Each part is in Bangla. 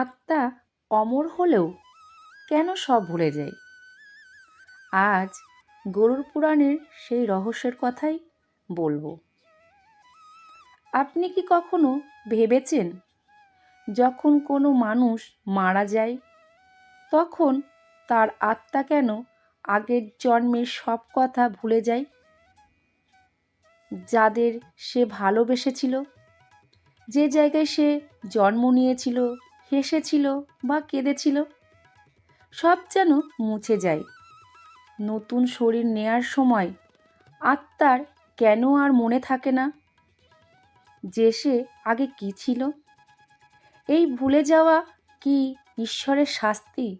আত্মা অমর হলেও কেন সব ভুলে যায়? আজ গরুর পুরাণের সেই রহস্যের কথাই বলব। আপনি কি কখনো ভেবেছেন, যখন কোনো মানুষ মারা যায়, তখন তার আত্মা কেন আগের জন্মের সব কথা ভুলে যায়? যাদের সে ভালোবেসেছিল, যে জায়গায় সে জন্ম নিয়েছিল হেসেছিল বা কেঁদেছিল, সব যেন মুছে যায়। নতুন শরীর নেয়ার সময় আত্মার কেন আর মনে থাকে না? যে সে আগে কী ছিল? এই ভুলে যাওয়া কি ঈশ্বরের শাস্তি?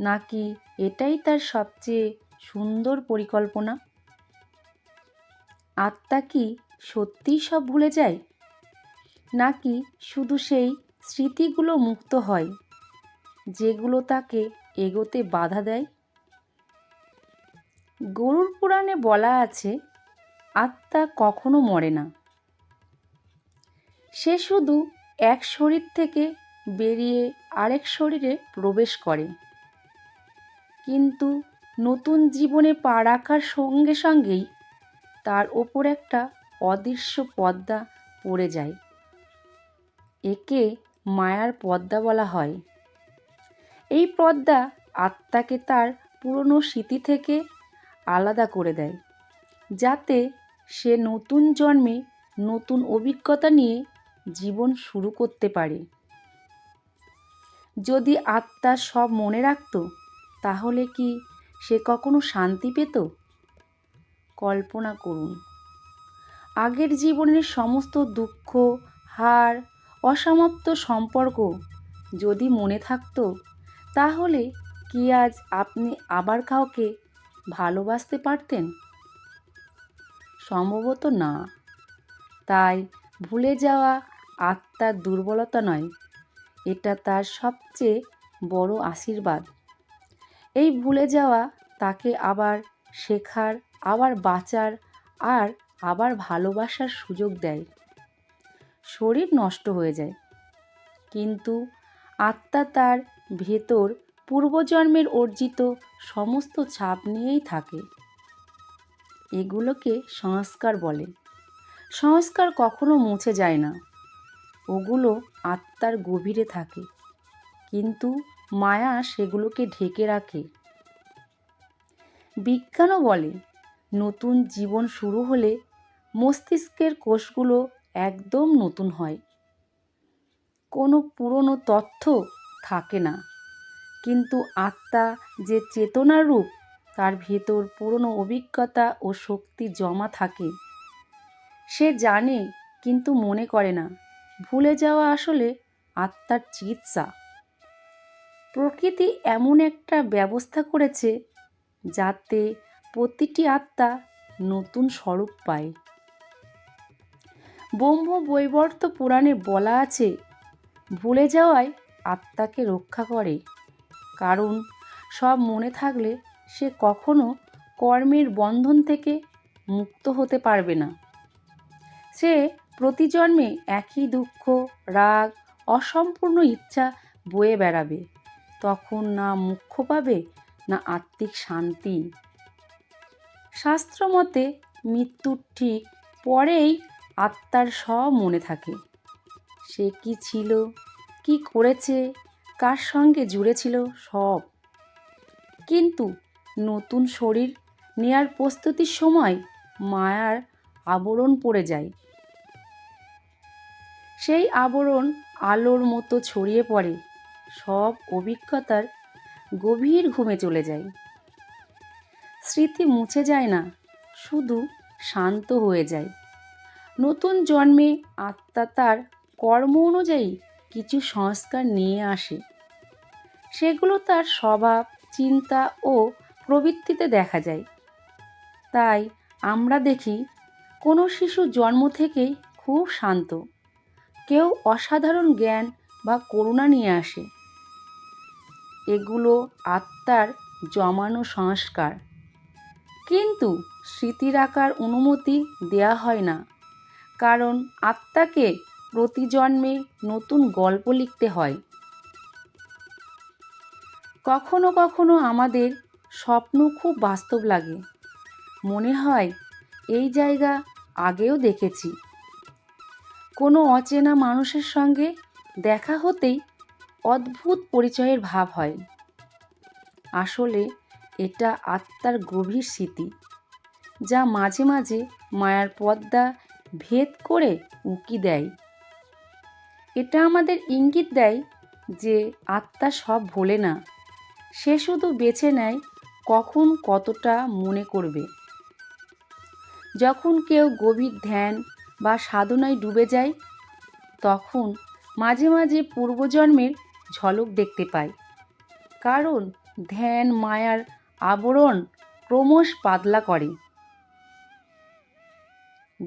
নাকি এটাই তার সবচেয়ে সুন্দর পরিকল্পনা? আত্মা কি সত্যিই সব ভুলে যায়? নাকি শুধু সেই স্মৃতিগুলো মুক্ত হয়, যেগুলো তাকে এগোতে বাধা দেয়। গরুর পুরাণে বলা আছে, আত্মা কখনো মরে না। সে শুধু এক শরীর থেকে বেরিয়ে আরেক শরীরে প্রবেশ করে। কিন্তু নতুন জীবনে পা রাখার সঙ্গে সঙ্গেই তার ওপর একটা অদৃশ্য পর্দা পড়ে যায়। একে মায়ার পদ্মা বলা হয়। এই পদ্মা আত্মাকে তার পুরনো স্মৃতি থেকে আলাদা করে দেয়, যাতে সে নতুন জন্মে নতুন অভিজ্ঞতা নিয়ে জীবন শুরু করতে পারে। যদি আত্মা সব মনে রাখত, তাহলে কি সে কখনো শান্তি পেত? কল্পনা করুন। আগের জীবনের সমস্ত দুঃখ, হার অসমাপ্ত সম্পর্ক যদি মনে থাকত, তাহলে কি আজ আপনি আবার কাউকে ভালোবাসতে পারতেন? সম্ভবত না। তাই ভুলে যাওয়া আত্মার দুর্বলতা নয়, এটা তার সবচেয়ে বড় আশীর্বাদ। এই ভুলে যাওয়া তাকে আবার শেখার, আবার বাঁচার, আর আবার ভালোবাসার সুযোগ দেয়। শরীর নষ্ট হয়ে যায়। কিন্তু আত্মা তার ভেতর পূর্বজন্মের অর্জিত সমস্ত ছাপ নিয়েই থাকে। এগুলোকে সংস্কার বলে। সংস্কার কখনো মুছে যায় না। ওগুলো আত্মার গভীরে থাকে। কিন্তু মায়া সেগুলোকে ঢেকে রাখে। বিজ্ঞানও বলে, নতুন জীবন শুরু হলে মস্তিষ্কের কোষগুলো একদম নতুন হয়। কোনো পুরনো তথ্য থাকে না। কিন্তু আত্মা যে চেতনার রূপ, তার ভেতর পুরনো অভিজ্ঞতা ও শক্তি জমা থাকে। সে জানে কিন্তু মনে করে না। ভুলে যাওয়া আসলে আত্মার চিকিৎসা। প্রকৃতি এমন একটা ব্যবস্থা করেছে যাতে প্রতিটি আত্মা নতুন স্বরূপ পায়। ব্রহ্ম বৈবর্ত পুরাণে বলা আছে, ভুলে যাওয়ায় আত্মাকে রক্ষা করে। কারণ সব মনে থাকলে সে কখনো কর্মের বন্ধন থেকে মুক্ত হতে পারবে না। সে প্রতি জন্মে একই দুঃখ, রাগ, অসম্পূর্ণ ইচ্ছা বয়ে বেড়াবে। তখন না মুখ্য পাবে, না আত্মিক শান্তি। শাস্ত্রমতে মৃত্যুর ঠিক পরেই আত্মার সব মনে থাকে। সে কি ছিল? কি করেছে? কার সঙ্গে জুড়েছিল সব? কিন্তু নতুন শরীর নেয়ার প্রস্তুতির সময় মায়ার আবরণ পড়ে যায়। সেই আবরণ আলোর মতো ছড়িয়ে পড়ে, সব অভিজ্ঞতার গভীর ঘুমে চলে যায়। স্মৃতি মুছে যায় না, শুধু শান্ত হয়ে যায়। নতুন জন্মে আত্মা তার কর্ম অনুযায়ী কিছু সংস্কার নিয়ে আসে। সেগুলো তার স্বভাব, চিন্তা ও প্রবৃত্তিতে দেখা যায়। তাই আমরা দেখি, কোনো শিশু জন্ম থেকেই খুব শান্ত। কেউ অসাধারণ জ্ঞান বা করুণা নিয়ে আসে। এগুলো আত্মার জমানো সংস্কার। কিন্তু স্মৃতি রাখার অনুমতি দেয়া হয় না। কারণ আত্মাকে প্রতি জন্মে নতুন গল্প লিখতে হয়। কখনো কখনো আমাদের স্বপ্ন খুব বাস্তব লাগে। মনে হয়, এই জায়গা আগেও দেখেছি। কোনো অচেনা মানুষের সঙ্গে দেখা হতেই অদ্ভুত পরিচয়ের ভাব হয়। আসলে এটা আত্মার গভীর স্মৃতি, যা মাঝে মাঝে মায়ার পর্দা ভেদ করে উঁকি দেয়। এটা আমাদের ইঙ্গিত দেয় যে আত্মা সব ভোলে না। সে শুধু বেছে নেয় কখন কতটা মনে করবে। যখন কেউ গভীর ধ্যান বা সাধনায় ডুবে যায়, তখন মাঝে মাঝে পূর্বজন্মের ঝলক দেখতে পায়। কারণ ধ্যান, মায়ার আবরণ ক্রমশ পাতলা করে।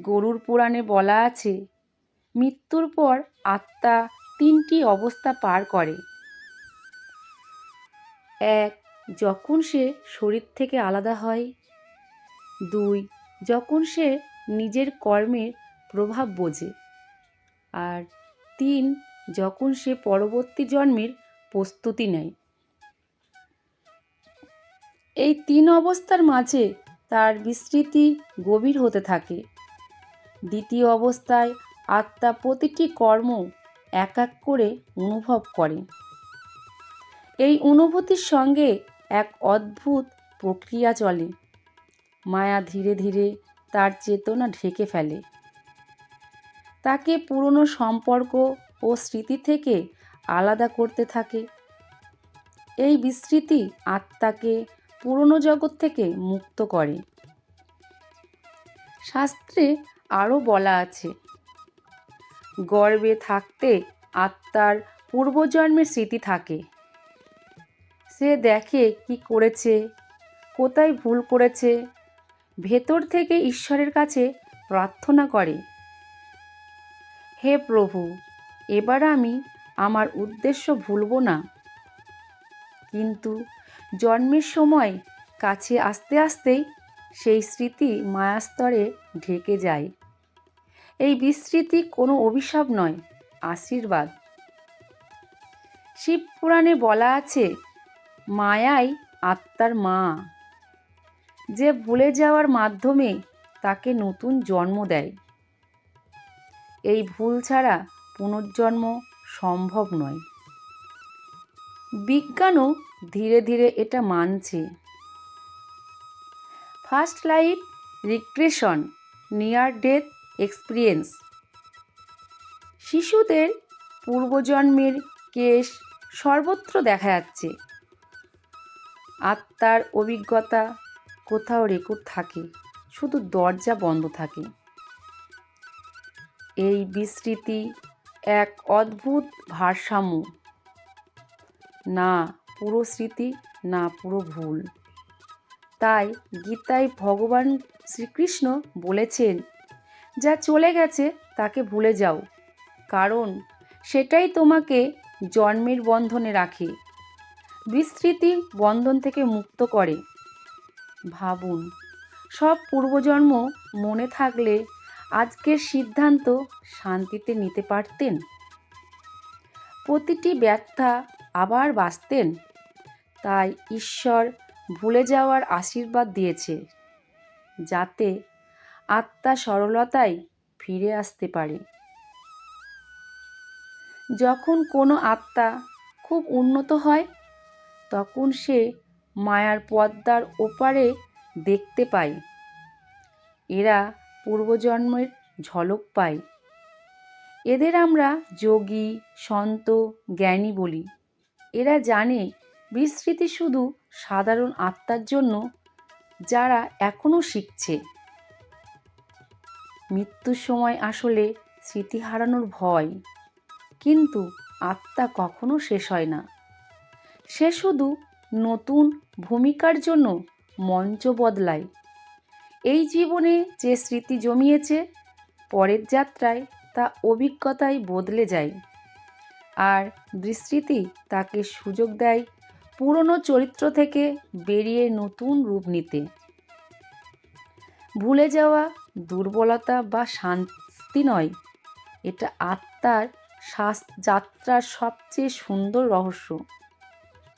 গরুর পুরাণে বলা আছে, মৃত্যুর পর আত্মা তিনটি অবস্থা পার করে। এক, যখন সে শরীর থেকে আলাদা হয়। দুই, যখন সে নিজের কর্মের প্রভাব বোঝে। আর তিন, যখন সে পরবর্তী জন্মের প্রস্তুতি নেয়। এই তিন অবস্থার মাঝে তার বিস্তৃতি গভীর হতে থাকে। দ্বিতীয় অবস্থায় আত্মা প্রতিটি কর্ম এক এক করে অনুভব করে। এই অনুভূতির সঙ্গে এক অদ্ভুত প্রক্রিয়া চলে। মায়া ধীরে ধীরে তার চেতনা ঢেকে ফেলে। তাকে পুরনো সম্পর্ক ও স্মৃতি থেকে আলাদা করতে থাকে। এই বিস্মৃতি আত্মাকে পুরনো জগৎ থেকে মুক্ত করে। শাস্ত্রে আরও বলা আছে। গর্বে থাকতে আত্মার পূর্বজন্মের স্মৃতি থাকে। সে দেখে কি করেছে, কোথায় ভুল করেছে, ভেতর থেকে ঈশ্বরের কাছে প্রার্থনা করে। হে প্রভু, এবার আমি আমার উদ্দেশ্য ভুলব না। কিন্তু জন্মের সময় কাছে আসতে আসতেই সেই স্মৃতি মায়াস্তরে ঢেকে যায় এই বিস্মৃতি কোনো অভিশাপ নয়, আশীর্বাদ। শিব পুরাণে বলা আছে, মায়াই আত্মার মা। যে ভুলে যাওয়ার মাধ্যমে তাকে নতুন জন্ম দেয়। এই ভুল ছাড়া পুনর্জন্ম সম্ভব নয়। বিজ্ঞানও ধীরে ধীরে এটা মানছে। First life regression near death experience শিশুদের পূর্বজন্মের কেশ সর্বত্র দেখা যাচ্ছে। আত্মার অভিজ্ঞতা কোথাও রেকর্ড থাকে, শুধু দরজা বন্ধ থাকে। এই বিস্তৃতি এক অদ্ভুত ভারসাম্য। না পুরো স্মৃতি, না পুরো ভুল। তাই গীতায় ভগবান শ্রীকৃষ্ণ বলেছেন, যা চলে গেছে তাকে ভুলে যাও, কারণ সেটাই তোমাকে জন্মের বন্ধনে রাখে, বিস্তৃতি বন্ধন থেকে মুক্ত করে। ভাবুন, সব পূর্বজন্ম মনে থাকলে আজকের সিদ্ধান্ত শান্তিতে নিতে পারতেন? প্রতিটি ব্যর্থা আবার বাঁচতেন? তাই ঈশ্বর ভুলে যাওয়ার আশীর্বাদ দিয়েছে। যাতে আত্মা সরলতায় ফিরে আসতে পারে। যখন কোনো আত্মা খুব উন্নত হয়, তখন সে মায়ার পদ্মার ওপারে দেখতে পায়। এরা পূর্বজন্মের ঝলক পায়। এদের আমরা যোগী, সন্ত, জ্ঞানী বলি। এরা জানে বিস্মৃতি শুধু সাধারণ আত্মার জন্য যারা এখনও শিখছে। মৃত্যুর সময় আসলে স্মৃতি হারানোর ভয়, কিন্তু আত্মা কখনো শেষ হয় না। সে শুধু নতুন ভূমিকার জন্য মঞ্চ বদলায়। এই জীবনে যে স্মৃতি জমিয়েছে, পরের যাত্রায় তা অভিজ্ঞতায় বদলে যায়। আর বিস্মৃতি তাকে সুযোগ দেয় পুরনো চরিত্র থেকে বেরিয়ে নতুন রূপ নিতে। ভুলে যাওয়া দুর্বলতা বা শান্তি নয়, এটা আত্মার শ্বাস যাত্রার সবচেয়ে সুন্দর রহস্য।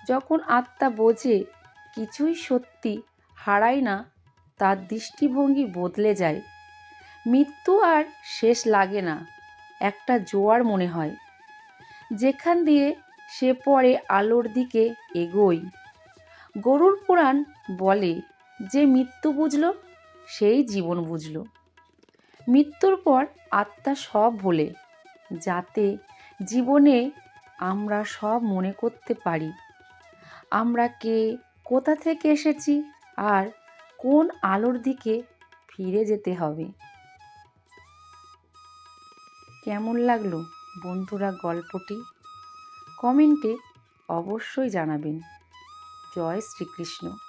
যখন আত্মা বোঝে কিছুই সত্যি হারায় না, তার দৃষ্টিভঙ্গি বদলে যায়। মৃত্যু আর শেষ লাগে না, একটা জোয়ার মনে হয়। যেখান দিয়ে সে পরে আলোর দিকে এগোয়। গরুর পুরাণ বলে যে মৃত্যু বুঝল, সেই জীবন বুঝল। মৃত্যুর পর আত্মা সব ভোলে, যাতে জীবনে আমরা সব মনে করতে পারি। আমরা কে, কোথা থেকে এসেছি, আর কোন আলোর দিকে ফিরে যেতে হবে। কেমন লাগল বন্ধুরা গল্পটি? কমেন্টে অবশ্যই জানাবেন। জয় শ্রীকৃষ্ণ।